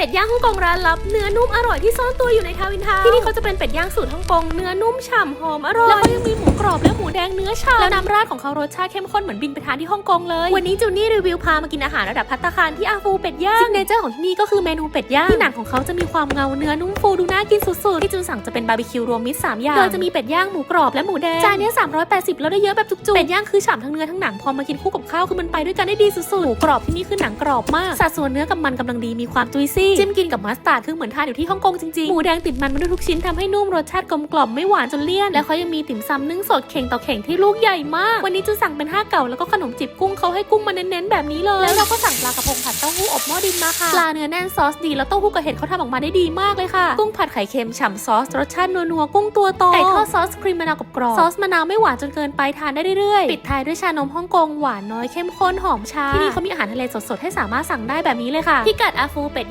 เป็ดย่างฮ่องกงร้านลับเนื้อนุ่มอร่อยที่ซ่อนตัวอยู่ในทาวน์อินทาวน์ที่นี่เขาจะเป็นเป็ดย่างสูตรฮ่องกงเนื้อนุ่มฉ่ำหอมอร่อยแล้วก็ยังมีหมูกรอบและหมูแดงเนื้อฉ่ำแล้วน้ำราดของเขารสชาติเข้มข้นเหมือนบินไปทานที่ฮ่องกงเลย วันนี้จูนี่รีวิวพามากินอาหารระดับพัตตาคารที่อาฟูเป็ดย่างซิกเนเจอร์ของที่นี่ก็คือเมนูเป็ดย่างที่หนังของเขาจะมีความเงาเนื้อนุ่มฟูดูน่ากินสุดๆที่จูนสั่งจะเป็นบาร์บีคิวรวมมิตรสามอย่างโดยจะมีเป็ดย่างหมูกรอบและหมูแดงจานเนี้ย380แล้วได้เยอะแบบจุกๆเป็ดย่างคือฉ่ำทั้งเนื้อทั้งหนังพอมากินคู่กับข้าวคือมันไปด้วยกันได้ดีสุดๆหมูกรอบที่นี่คือหนังกรอบมากสัดส่วนเนื้อกับมันกำลังดีมีความจุยซี่จิ้มกินกับมัสตาร์ดคือเหมือนทานอยู่ที่ฮ่องกงจริงๆ หมูแดงติดมันมาด้วยทุกชิ้นทำให้นุ่มรสชาติกลมกล่อมไม่หวานจนเลี่ยน และเขายังมีติ่มซำนึ่งสดเข่งต่อเข่งที่ลูกใหญ่มาก วันนี้จูสั่งเป็นห้าเก่าแล้วก็ขนมจีบกุ้งเขาให้กุ้งมาเน้นๆแบบนี้เลย แล้วเราก็สั่งปลากระพงผัดเต้าหู้อบหม้อดินมาค่ะ ปลาเนื้อแน่นซอสดีแล้วเต้าหู้กับเห็ดเขาทำออกมาได้ดีมากเลยค่ะ กุ้งผัดไข่เค็มฉ่ำซอสรสชาตินัวๆกุ้งตัวโตไก่ทอดซอสครีมมะนาวกรอบๆซอสมะนาวไม่หวานจนเกินไปทานได้เรื่อยๆ ปิดท้ายด้วยชานมฮ่องกงหวานน้อยเข้มข้นหอมชาที่นี่เขามีอาหารทะเลสดๆให้สามารถสั่งได้แบบนี้เลยค่ะพิกัดอาฟูเป็ด